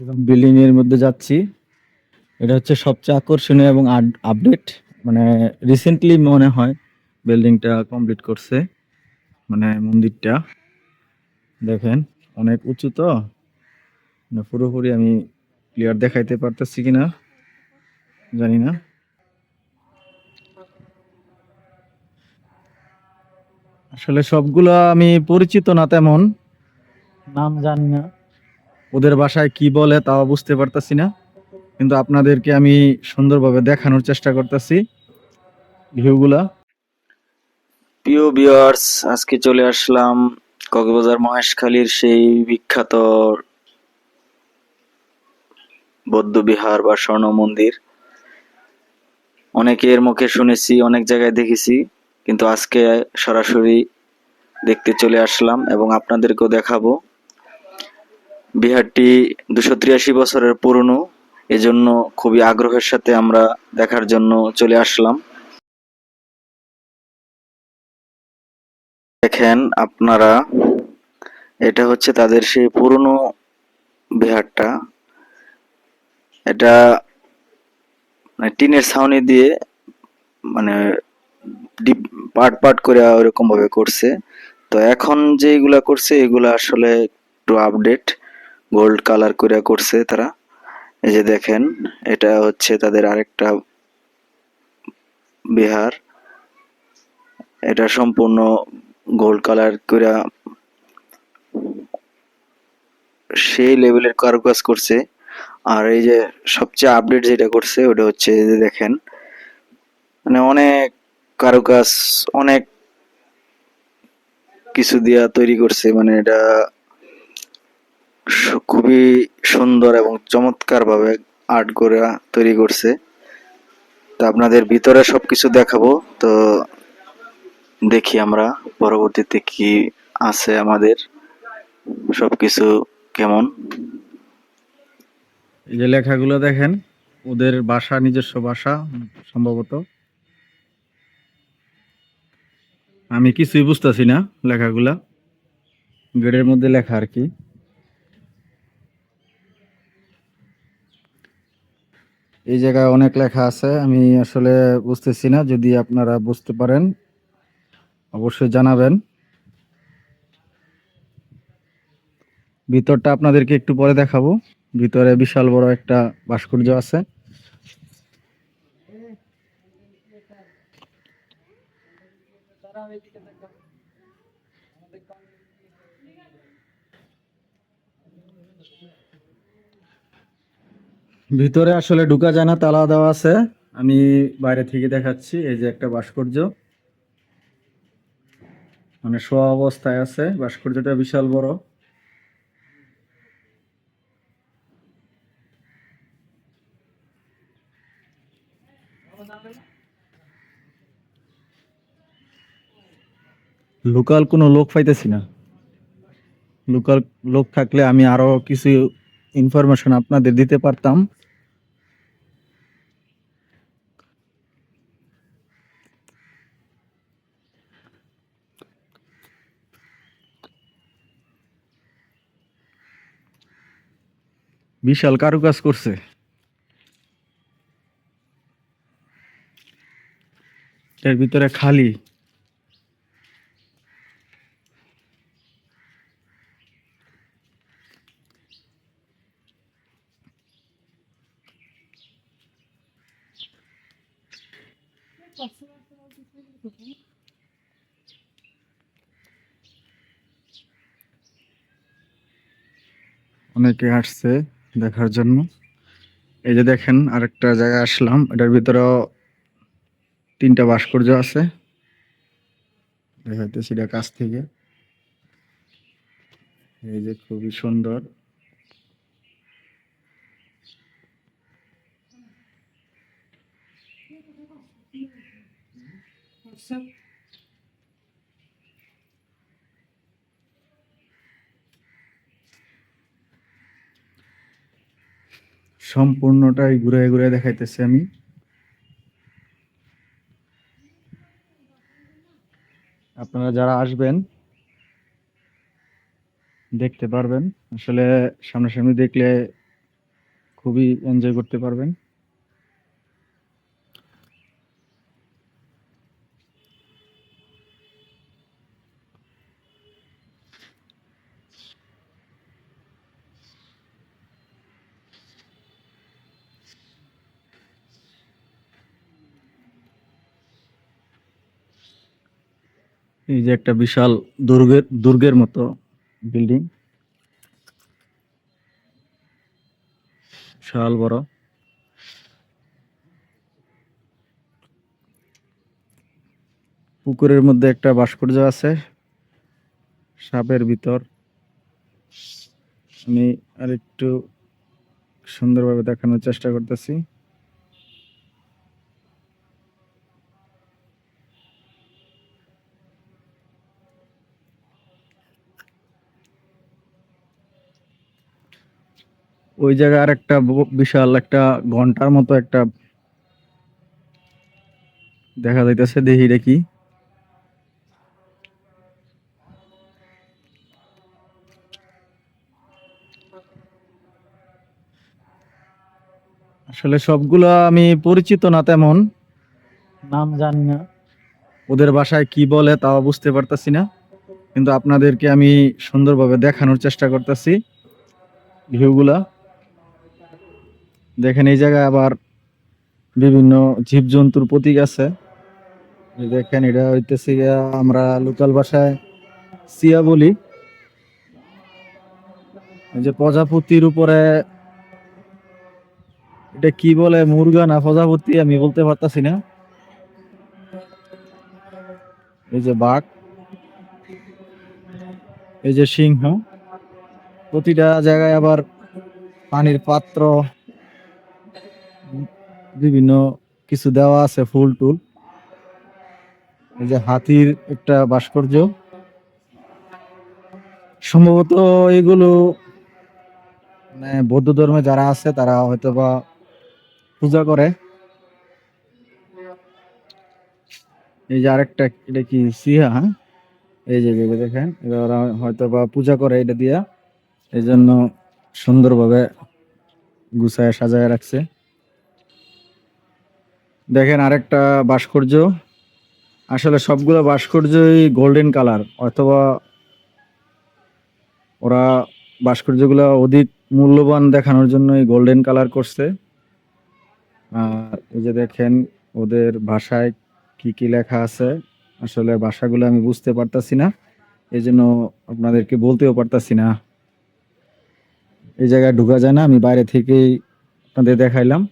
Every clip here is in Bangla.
বিল্ডিং এর মধ্যে যাচ্ছি। এটা হচ্ছে সবচেয়ে আকর্ষণীয় এবং আপডেট মানে রিসেন্টলি মনে হয় বিল্ডিংটা কমপ্লিট করছে। মানে মন্দিরটা। দেখেন, অনেক উঁচু তো। মানে পুরোপুরি আমি ক্লিয়ার দেখাইতে পারতেছি কিনা? জানি না। আসলে সবগুলো আমি পরিচিত না তেমন। নাম জানি না। ওদের বাসায় কি বলে তাও বুঝতে পারতাছি না, কিন্তু আপনাদেরকে আমি সুন্দরভাবে দেখানোর চেষ্টা করতেছি ভিউগুলা। প্রিয় ভিউয়ার্স, আজকে চলে আসলাম কক্সবাজার মহেশখালীর সেই বিখ্যাত বৌদ্ধবিহার বা স্বর্ণ মন্দির। অনেকের মুখে শুনেছি, অনেক জায়গায় দেখেছি, কিন্তু আজকে সরাসরি দেখতে চলে আসলাম এবং আপনাদেরকেও দেখাবো। বিহারটি দুশো তিরাশি বছরের পুরনো। এজন্য খুবই আগ্রহের সাথে আমরা দেখার জন্য চলে আসলাম। দেখেন আপনারা, এটা হচ্ছে তাদের সেই পুরনো বিহারটা। এটা মানে টিনের ছাউনি দিয়ে মানে ডিপ পার্ট পার্ট করে ওরকম ভাবে করছে। তো এখন যেগুলা করছে, এগুলা আসলে একটু আপডেট গোল্ড কালার করে করছে তারা। এই যে দেখেন, এটা হচ্ছে তাদের আরেকটা বিহার। এটা সম্পূর্ণ গোল্ড কালার করে সেই লেভেলের কারুকাজ করছে। আর এই যে সবচেয়ে আপডেট যেটা করছে, ওটা হচ্ছে যে দেখেন মানে অনেক কারুকাজ, অনেক কিছু দিয়া তৈরি করছে। মানে এটা খুবই সুন্দর এবং চমৎকার ভাবে আর্ট করে তৈরি করছে। তো আপনাদের ভিতরে সবকিছু দেখাবো। তো দেখি আমরা পরবর্তীতে কি আছে আমাদের। সবকিছু কেমন? এই যে লেখাগুলো দেখেন, ওদের ভাষা, নিজস্ব ভাষা সম্ভবত। আমি কিছুই বুঝতেছি না লেখাগুলা। গেটের মধ্যে লেখা আর কি। এই জায়গায় অনেক লেখা আছে, আমি আসলে বুঝতেছি না, যদি আপনারা বুঝতে পারেন, অবশ্যই জানাবেন। ভিতরটা আপনাদেরকে একটু পরে দেখাবো। ভিতরে বিশাল বড় একটা ভাস্কর্য আছে। ভিতরে আসলে ঢুকা যায় না, তালা দেওয়া আছে। আমি বাইরে থেকে দেখাচ্ছি, এই যে একটা ভাস্কর্য। মানে শোয়া অবস্থায় আছে, ভাস্কর্যটা বিশাল বড়। লোকাল কোনো লোক পাইতেছি না। লোকাল লোক থাকলে আমি আরও কিছু ইনফরমেশন আপনাদের দিতে পারতাম। বিশাল কারুকাজ করছে। এর ভিতরে খালি। অনেকে আসছে দেখার জন্য। এই যে দেখেন আরেকটা জায়গায় আসলাম। এটার ভিতরেও তিনটা ভাস্কর্য আছে। দেখাইতেছি এটা কাছ থেকে। এই যে খুবই সুন্দর। সম্পূর্ণটাই ঘুরে ঘুরে দেখাইতেছি আমি। আপনারা যারা আসবেন, দেখতে পারবেন। আসলে সামনাসামনি দেখলে খুবই এনজয় করতে পারবেন। এই যে একটা বিশাল দুর্গের দুর্গের মতো বিল্ডিং। বিশাল বড়। পুকুরের মধ্যে একটা ভাস্কর্য আছে, সাপের ভিতর। আমি আর আরেকটু সুন্দরভাবে দেখানোর চেষ্টা করতেছি। ওই জায়গায় আর একটা বিশাল একটা ঘণ্টার মতো একটা দেখা যাইতেছে দেখি কি। আসলে সবগুলো আমি পরিচিত না তেমন। নাম জানি না। ওদের বাসায় কি বলে তাও বুঝতে পারতাছি না। কিন্তু আপনাদেরকে আমি সুন্দরভাবে দেখানোর চেষ্টা করতেছি ভিউগুলা। দেখেন এই জায়গায় আবার বিভিন্ন জীবজন্তুর প্রতীক আছে। দেখেন, এটা হইতেছে আমরা লোকাল ভাষায় সিয়া বলি। যে প্রজাপতির উপরে এটা কি বলে, মুরগা না প্রজাপতি আমি বলতে পারতাছি না। এই যে বাঘ, এই যে সিংহ, প্রতিটা জায়গায় আবার পানির পাত্র বিভিন্ন কিছু দেওয়া আছে, ফুল টুল। এই যে হাতির একটা ভাস্কর্য। সম্ভবত এগুলো মানে বৌদ্ধ ধর্মে যারা আছে, তারা হয়তো বা পূজা করে। এই যে আরেকটা, এটা কি সিহা হ্যাঁ? এই যে দেখেন ওরা হয়তো বা পূজা করে এটা দিয়া। এই জন্য সুন্দরভাবে গুছায়, সাজায় রাখছে। দেখেন আরেকটা ভাস্কর্য। আসলে সবগুলো ভাস্কর্যই গোল্ডেন কালার অথবা ওরা ভাস্কর্যগুলো অধিক মূল্যবান দেখানোর জন্য এই গোল্ডেন কালার করছে। আর এই যে দেখেন, ওদের ভাষায় কি কি লেখা আছে, আসলে ভাষাগুলো আমি বুঝতে পারতাছি না এই জন্য আপনাদেরকে বলতেও পারতাছি না। এই জায়গায় ঢুকা যায় না, আমি বাইরে থেকেই আপনাদের দেখাইলাম।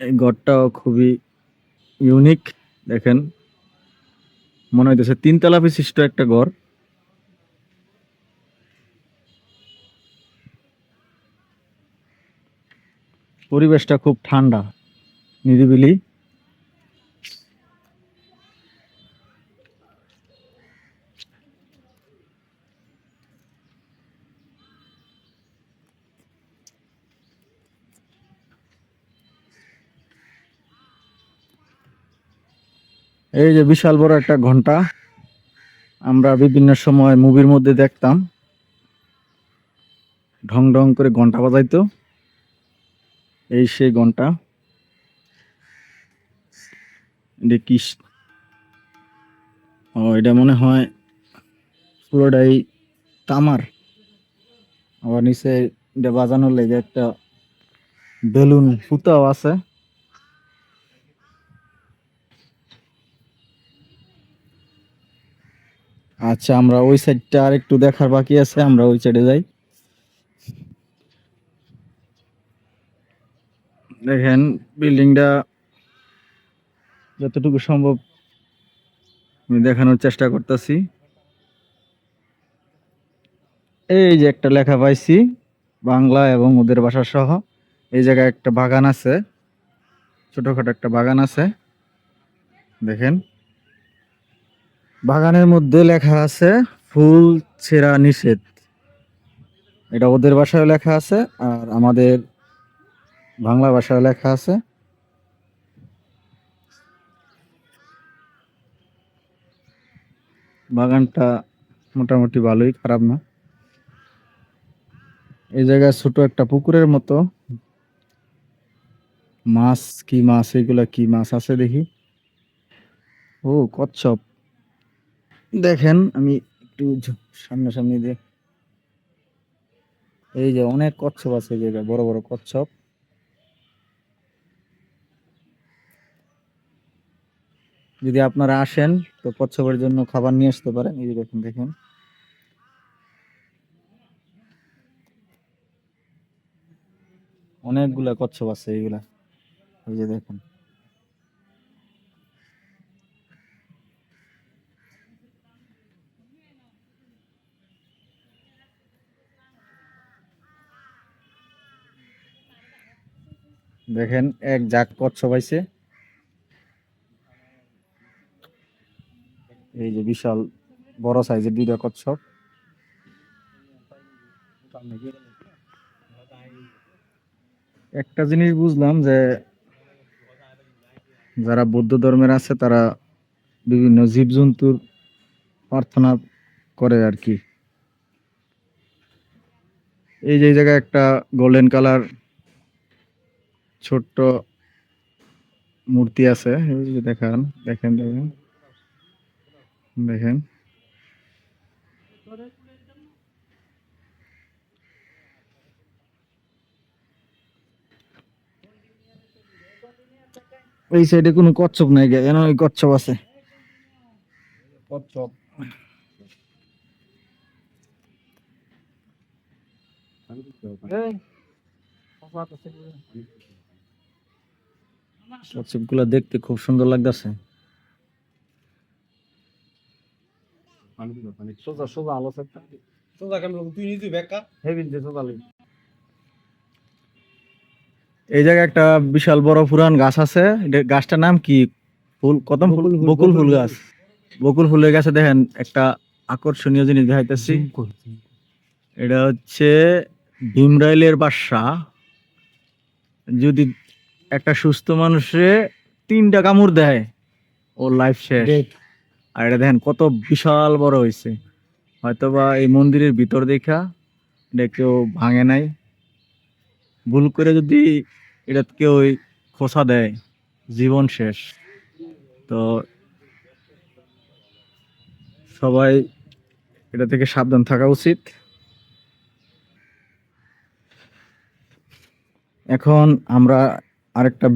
এই ঘরটাও খুবই ইউনিক দেখেন। মনে হইতেছে তিনতলা বিশিষ্ট একটা ঘর। পরিবেশটা খুব ঠান্ডা, নিরিবিলি। এই যে বিশাল বড় একটা ঘণ্টা। আমরা বিভিন্ন সময় মুভির মধ্যে দেখতাম। ঢং ঢং করে ঘণ্টা বাজাইতো। এই সেই ঘণ্টা। কি ও, এটা মনে হয় পুরোটাই তামার। আবার নিচে এটা বাজানোর লেগে একটা বেলুন ফুতাও আছে। আচ্ছা আমরা ওই সাইডটা আর একটু দেখার বাকি আছে, আমরা ওই সাইডে যাই। দেখেন, বিল্ডিংটা যতটুকু সম্ভব আমি দেখানোর চেষ্টা করতেছি। এই যে একটা লেখা পাইছি, বাংলা এবং ওদের ভাষা সহ। এই জায়গায় একটা বাগান আছে, ছোটখাটো একটা বাগান আছে। দেখেন। বাগানের মধ্যে লেখা আছে, ফুল ছেঁড়া নিষেধ। এটা ওদের ভাষায় লেখা আছে, আর আমাদের বাংলা ভাষায় লেখা আছে। বাগানটা মোটামুটি ভালোই, খারাপ না। এই জায়গায় ছোট একটা পুকুরের মতো। মাছ কি মাছ? এগুলা কি মাছ আছে দেখি। ও, কচ্ছপ। দেখেন, আমি একটু সামনাসামনি দিয়ে এই যে অনেক কচ্ছপ আছে জায়গায়, বড় বড় কচ্ছপ। যদি আপনারা আসেন, তো কচ্ছপের জন্য খাবার নিয়ে আসতে পারেন। এই যে দেখুন, দেখেন। অনেকগুলা কচ্ছপ আছে এইগুলা। এই যে দেখুন। দেখেন, এক জাক কচ্ছপ আইছে এই যে বিশাল বড় সাইজের দুইটা কচ্ছপ একটা জিনিস বুঝলাম যে, যারা বৌদ্ধ ধর্মের আছে, তারা বিভিন্ন জীবজন্তুর প্রার্থনা করে আর কি। এই যে জায়গায় একটা গোল্ডেন কালার ছোট্ট মূর্তি আছে দেখান দেখেন দেখেন। দেখেন। এই সাইডে কোনো কচ্ছপ নাই গে এখানে কচ্ছপ আছে। কচ্ছপ। কচ্ছপ গুলা দেখতে খুব সুন্দর লাগতেছে। সোজা সোজা আলো সোজা কেমন তুই নিজে বেকা হেভি দিয়ে সোজা এই জায়গায় একটা বিশাল বড় পুরান গাছ আছে। গাছটার নাম কি? ফুল কদম ফুল? বকুল ফুল গাছ। বকুল ফুলের গাছে দেখেন একটা আকর্ষণীয় জিনিস দেখাইতেছি। এটা হচ্ছে ভীমরাইলের বাসা। যদি একটা সুস্থ মানুষে তিনটা কামড় দেয়। ওর লাইফ শেষ। আর এটা দেখেন কত বিশাল বড় হয়েছে। হয়তোবা এই মন্দিরের ভিতর দেখা এটা কেউ ভাঙে নাই। ভুল করে যদি এটা কেউ খোসা দেয় জীবন শেষ। তো সবাই এটা থেকে সাবধান থাকা উচিত। এখন আমরা আরেকটা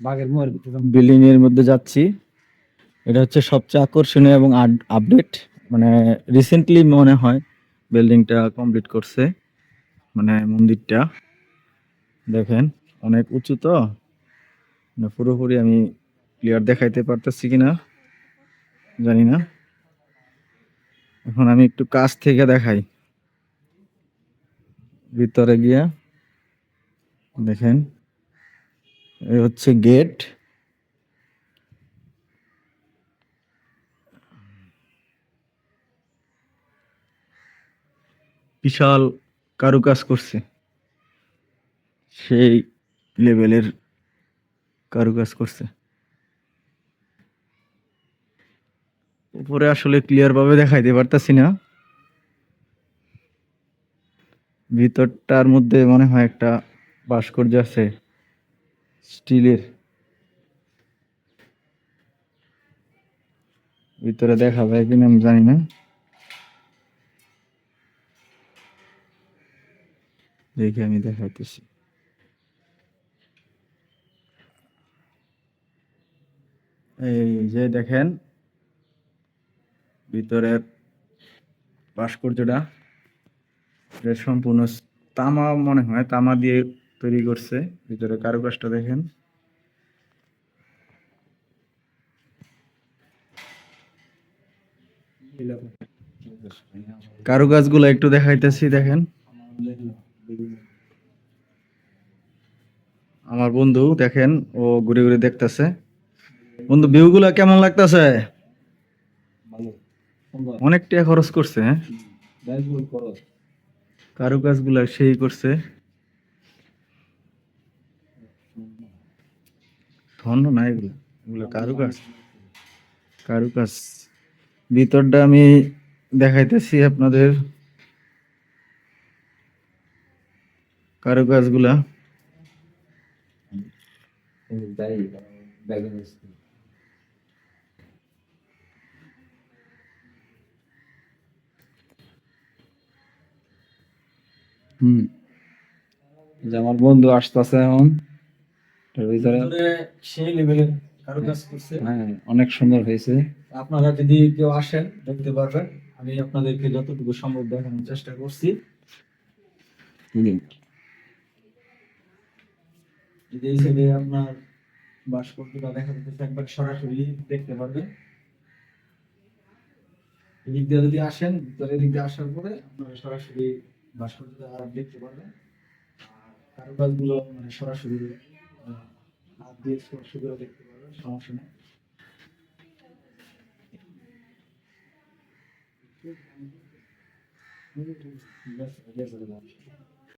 বাঘের ভিতরে বিল্ডিং এর মধ্যে যাচ্ছি। এটা হচ্ছে সবচেয়ে আকর্ষণীয় এবং আপডেট মানে রিসেন্টলি মনে হয় বিল্ডিংটা কমপ্লিট করছে। মানে মন্দিরটা। দেখেন অনেক উঁচু তো। মানে পুরোপুরি আমি ক্লিয়ার দেখাইতে পারতেছি কিনা জানি না। এখন আমি একটু কাছ থেকে দেখাই। ভিতরে গিয়া দেখেন। এই হচ্ছে গেট। বিশাল কারুকাজ করছে। সেই লেভেলের কারুকাজ করছে। উপরে আসলে ক্লিয়ার ভাবে দেখাইতে পারতাছি না। ভিতরটার মধ্যে মনে হয় একটা ভাস্কর্য আছে। স্টিলের। ভিতরে দেখা যায় কিনা আমি জানি না। দেখে আমি দেখাইতেছি। এই যে দেখেন, ভিতরের ভাস্কর্যটা সম্পূর্ণ তামা মনে হয়, তামা দিয়ে তৈরি করছে। ভিতরে কারুকাজটা দেখেন। কারুকাজগুলো একটু দেখাইতেছি দেখেন। আমার বন্ধু দেখেন ও ঘুরে ঘুরে দেখতেছে। বন্ধু ভিউ গুলা কেমন লাগতেছে? অনেক টাকা খরচ করছে হ্যাঁ? কারুকাজগুলা সেই করছে। স্বর্ণ না এগুলো? এগুলো কারুকাজ। কারুকাজ। ভিতরটা আমি দেখাইতেছি আপনাদের। কারুকাজগুলা। হুম। যে আমার বন্ধু আসতেছে এখন। ভিতরে সেই লেভেলের কারুকাজ করছে? হ্যাঁ অনেক সুন্দর হয়েছে। আপনারা যদি কেউ আসেন দেখতে পারবেন আমি আপনাদেরকে যতটুকু সম্ভব দেখানোর চেষ্টা করছি। যদি এই সাইডে আপনার ভাস্কর্যটা দেখা যাচ্ছে একবার সরাসরি দেখতে পারবেন। এদিক দিয়ে যদি আসেন ভিতরে এদিক দিয়ে আসার পরে আপনারা সরাসরি ভাস্কর্যটা দেখতে পারবেন। আর কারুকাজগুলো মানে সরাসরি হাত দিয়ে স্পর্শ করে দেখতে পারবেন সমস্যা নেই Yes, yes, yes.